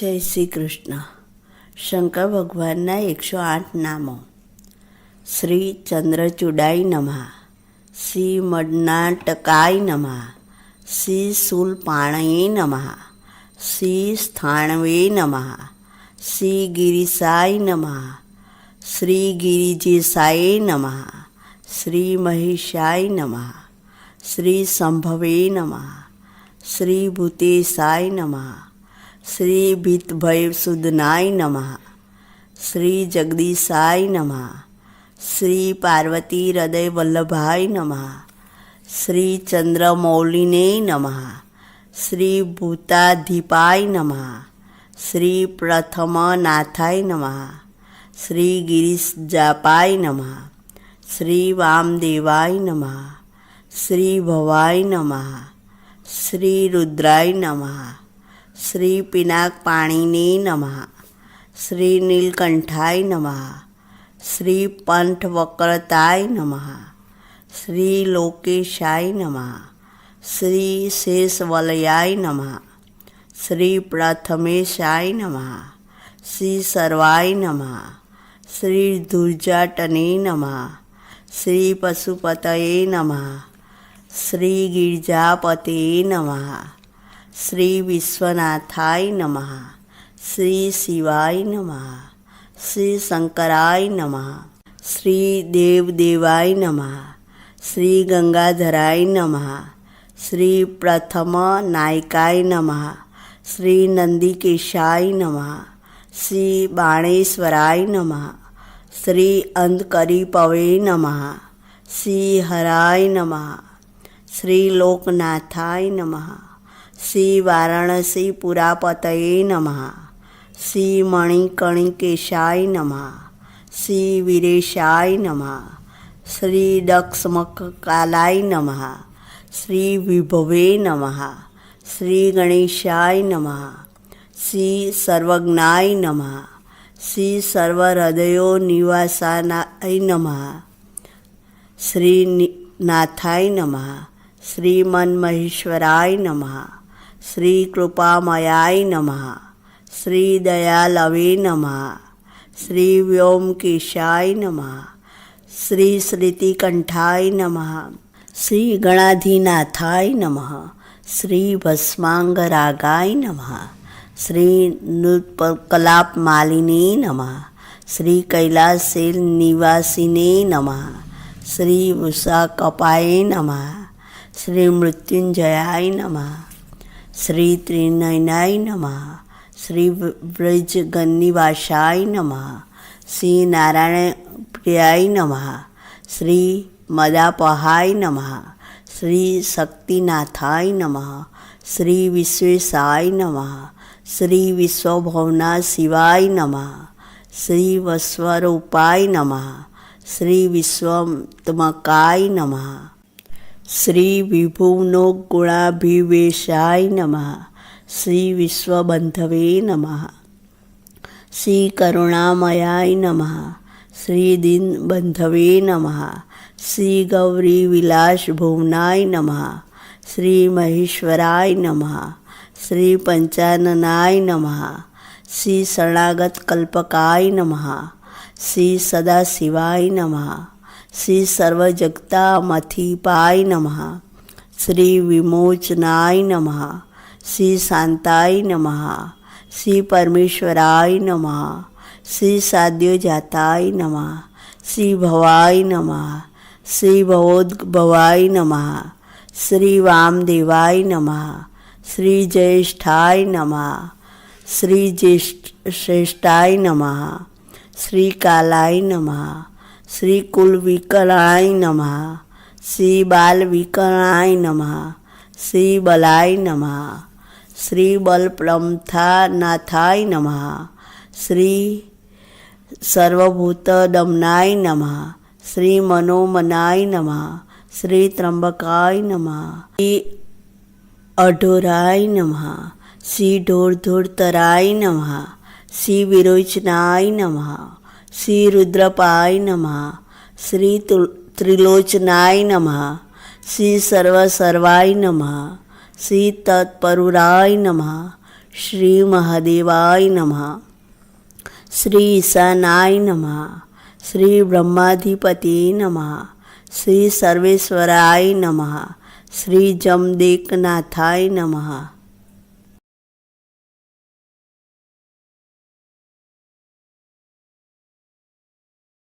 જય શ્રી કૃષ્ણ. શંકર ભગવાનના એકસો આઠ નામો. શ્રી ચંદ્રચૂડાઈ નમઃ. શ્રી મડનાટકાય નમઃ. શ્રી શૂલપાણયે નમઃ. શ્રી સ્થાણવે નમઃ. શ્રી ગિરિસાય નમઃ. શ્રી ગિરિજીસાય નમઃ. શ્રી મહેશાય નમઃ. શ્રી સંભવે નમઃ. શ્રી ભૂતેશાય નમઃ. श्री भित भैव सुदनाय नमः। श्री जगदीशाय नमः। श्री पार्वती हृदय वल्लभाय नमः। श्री चंद्रमौलिने नमः। श्री भूताधिपाय नमः। श्री प्रथमनाथाय नमः। श्री गिरीश जापाय नमः। श्री वामदेवाय नमः। श्री भवाय नमः। श्री रुद्राय नमः। શ્રી પિનાક પાણીની નમઃ શ્રી નીલકંઠાય નમઃ શ્રી પંથ વક્રતાય નમઃ શ્રી લોકેશાય નમઃ શ્રી શેષવલયાય નમઃ શ્રી પ્રથમેશાય નમઃ શ્રી સર્વાય નમઃ શ્રી ધુર્જાટને નમઃ શ્રી પશુપતયે નમઃ શ્રી गिरिजापते नमः श्री विश्वनाथाय नमः श्री शिवाय नमः श्री शंकराय नमः श्री देवदेवाय नमः श्री गंगाधराय नमः श्री प्रथम नायकाय नमः श्री नंदीकेशाय नमः श्री बाणेश्वराय नमः श्री अंधकरी पवे नमः श्री हराय नमः श्री लोकनाथाय नमः શ્રી વારાણસી પુરાપતયે નમઃ શ્રી મણિકણિકેશાય નમઃ શ્રી વિરેશાય નમઃ શ્રી દક્ષમકાલાય નમઃ શ્રી વિભવે નમઃ શ્રી ગણેશાય નમઃ શ્રી સર્વજ્ઞાય નમઃ શ્રી સર્વહૃદયો નિવાસાનાય નમઃ શ્રી નાથાય નમઃ શ્રી મન્મહેશ્વરાય નમઃ श्रीकृपामयाय नमः। श्रीदयालवे नमः। श्री व्योमकेशाय नमः। श्री श्रीतिकंठाय नमः। श्री गणाधिनाथाय नमः। श्री भस्मांगरागाय नमः। श्री नृत्कलाप मालिने नमः। श्री कैलाशशील निवासिने नमः। श्री उषा कपाय नमः। श्री मृत्युंजयाय नमः। શ્રી ત્રિનયનાય નમઃ. શ્રી વ્રજગનિવાસાય નમઃ. શ્રી નારાયણ પ્રિયાય નમઃ. શ્રી મદાપહાય નમઃ. શ્રી શક્તિનાથાય નમઃ. શ્રી વિશ્વેશાય નમઃ. શ્રી વિશ્વભવના શિવાય નમઃ. શ્રી વસ્વરૂપાય નમઃ. શ્રી વિશ્વત્મકાય નમઃ. श्री विभुवनो गुणाभिवेशाय नम। श्री विश्वबंधवे नम। श्री करुणामयाय नम। श्री दीनबंधवे नम। श्री गौरी विलास भुवनाय नम। श्री महेश्वराय नम। श्री पंचाननाय नम। श्री शरणागत कल्पकाय नम। श्री सदाशिवाय नमः। શ્રી સર્વજગતામથી પાય નમઃ શ્રી વિમોચનાય નમઃ શ્રી શાંતાય નમઃ શ્રી પરમેશ્વરાય નમઃ શ્રી સાદ્યોજાતાય નમઃ શ્રી ભવાય નમઃ શ્રી ભવોદ્ભવાય નમઃ શ્રી વામદેવાય નમઃ શ્રી જ્યેષ્ઠાય નમઃ શ્રી જ્યેષ્ઠ શ્રેષ્ઠાય નમઃ श्री कुल विकराय नमः। श्री बाल विकराय नमः। श्री बलाय नमः। श्री बल प्रमथा नाथाय नम। श्री सर्वभूत दमनाय नमः। श्री मनोमनाय नम। श्री त्र्यंबकाय नम। श्री अढोराय नम। श्री ढोर ढोर तराय नमः। श्री विरोचनाय नमः। श्री रुद्रपाय नमः श्री त्रिलोचनाय नमः श्री सर्वसर्वाय नमः श्री तत्परुराय नमः श्री महादेवाय नमः श्री ईशानाय नमः श्री ब्रह्माधिपति नमः श्री सर्वेश्वराय नमः श्री जमदेकनाथाय नमः।